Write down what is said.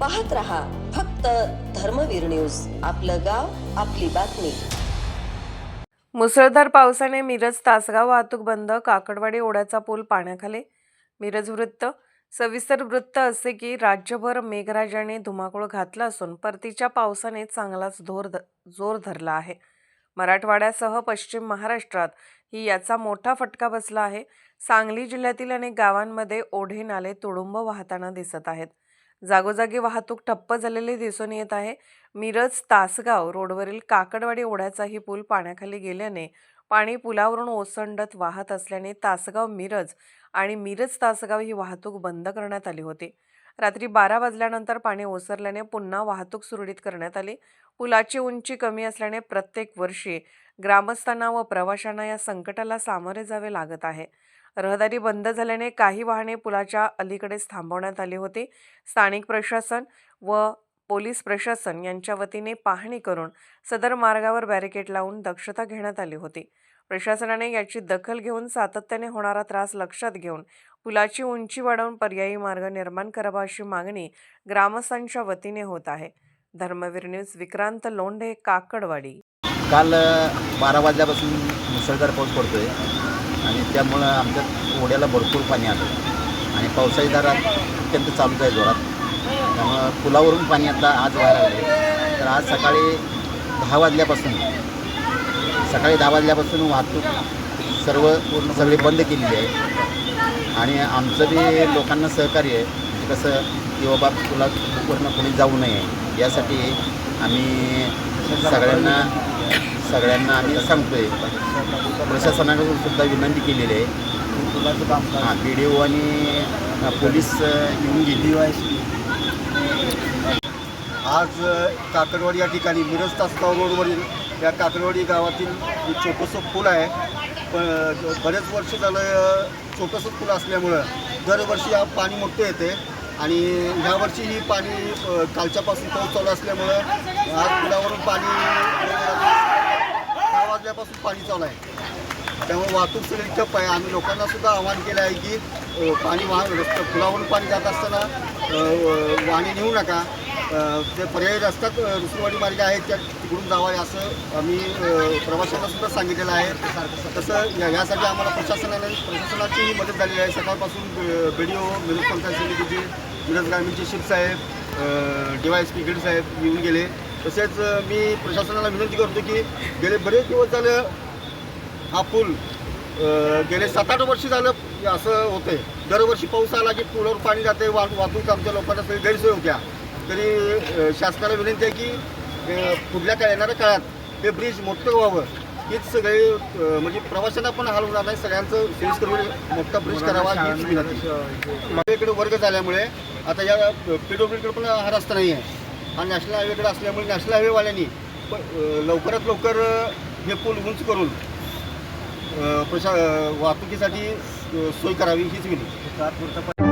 पाहत रहा फक्त धर्मवीर न्यूज. आपलं गाव आपली बातमी. मुसळधार पावसाने मिरज तासगाव वाहतूक बंद काकडवाडी ओढ्याचा पूल पाण्याखाली. मिरज वृत्त सविस्तर वृत्त असे की राज्यभर मेघराजाने धुमाकूळ घातला असून परतीच्या पावसाने चांगलाच धोर ध जोर धरला आहे. मराठवाड्यासह पश्चिम महाराष्ट्रात ही याचा मोठा फटका बसला आहे. सांगली जिल्ह्यातील अनेक गावांमध्ये ओढे नाले तुडुंब वाहताना दिसत आहेत. जागोजागी वाहतूक ठप्प झालेली दिसून येत आहे. मिरज तासगाव रोडवरील काकडवाडी ओढ्याचाही पूल पाण्याखाली गेल्याने पाणी पुलावरून ओसंडत वाहत असल्याने तासगाव मिरज आणि मिरज तासगाव ही वाहतूक बंद करण्यात आली होती. रात्री बारा वाजल्यानंतर पाणी ओसरल्याने पुन्हा वाहतूक सुरळीत करण्यात आली. पुलाची उंची कमी असल्याने प्रत्येक वर्षी ग्रामस्थांना व प्रवाशांना या संकटाला सामोरे जावे लागत आहे. रहदारी बंद झाल्याने काही वाहने पुलाच्या अलीकडेच थांबवण्यात आली होती. स्थानिक प्रशासन व पोलीस प्रशासन यांच्या वतीने पाहणी करून सदर मार्गावर बॅरिकेड लावून दक्षता घेण्यात आली होती. प्रशासनाने याची दखल घेऊन सातत्याने होणारा त्रास लक्षात घेऊन पुलाची उंची वाढवून पर्यायी मार्ग निर्माण करावा अशी मागणी ग्रामस्थांच्या वतीने होत आहे. धर्मवीर न्यूज विक्रांत लोंढे काकडवाडी. काल बारा वाजल्यापासून मुसळधार पाऊस पडतोय. आणि त्यामुळं आमच्या ओढ्याला भरपूर पाणी आलं. आणि पावसाळी दारात अत्यंत चालूच आहे जोरात. त्यामुळं पुलावरून पाणी आता आज व्हायला लागले तर आज सकाळी दहा वाजल्यापासून सकाळी दहा वाजल्यापासून वाहतूक सर्व पूर्ण सगळी बंद केलेली आहे. आणि आमचं बी लोकांना सहकार्य आहे. म्हणजे कसं की बाबा तुला पूर्ण कोणी जाऊ नये यासाठी आम्ही सगळ्यांना सगळ्यांना आम्ही सांगतोय. प्रशासनाकडून सुद्धा विनंती केलेली आहे. हां बी डी ओ आणि पोलीस येऊन गेली. आज काकडवाडी या ठिकाणी मिरज तासगाव रोडवरील या काकडवाडी गावातील एक पूल आहे. पण बरेच वर्ष झालं अ, पूल असल्यामुळं दरवर्षी हा पाणी मोठं येते आणि ह्या वर्षी ही पाणी कालच्यापासून पाऊस चालू असल्यामुळं आज पुलावरून पाणी दहा पाणी चालू आहे. त्यामुळे वाहतूक सगळी ठप्प आहे. आम्ही लोकांना सुद्धा आवाहन केलं आहे की पाणी वाहन रस्ता पुलावरून पाणी जात असताना वाहने नेऊ नका. ते पर्यायी रस्त्यात रुसवाडी मार्ग आहेत त्या तिकडून जावा असं आम्ही प्रवाशांना सुद्धा सांगितलेलं आहे. तसं या- यासाठी आम्हाला प्रशासनाने प्रशासनाचीही मदत झालेली आहे. सकाळपासून B D O Miraj panchayat समितीचे मिरज ग्रामीणचे शिवसाहेब D Y S P Gid saheb येऊन गेले. तसेच मी प्रशासनाला विनंती करतो की गेले बरेच दिवस झालं हा पूल गेले सात आठ वर्ष झालं असं होतंय. दरवर्षी पाऊस आला की पुलावर पाणी जाते वा वाहतूक आमच्या लोकांना सगळी गैरसोय होत्या. तरी शासनाला विनंती आहे की पुढल्या काळ येणाऱ्या काळात हे ब्रिज मोठं व्हावं हीच सगळी म्हणजे प्रवाशांना पण हाल होणार नाही सगळ्यांचं सोयीस्कर मोठा ब्रिज करावा हीच विनंती. माझ्या इकडे वर्ग झाल्यामुळे आता या पी डब्ल्यूकडे पण हा रस्ता नाही आहे हा नॅशनल हायवेकडे असल्यामुळे नॅशनल हायवेवाल्यांनी लवकरात लवकर हे पूल उंच करून प्रशा वाहतुकीसाठी सोय करावी हीच विनंती.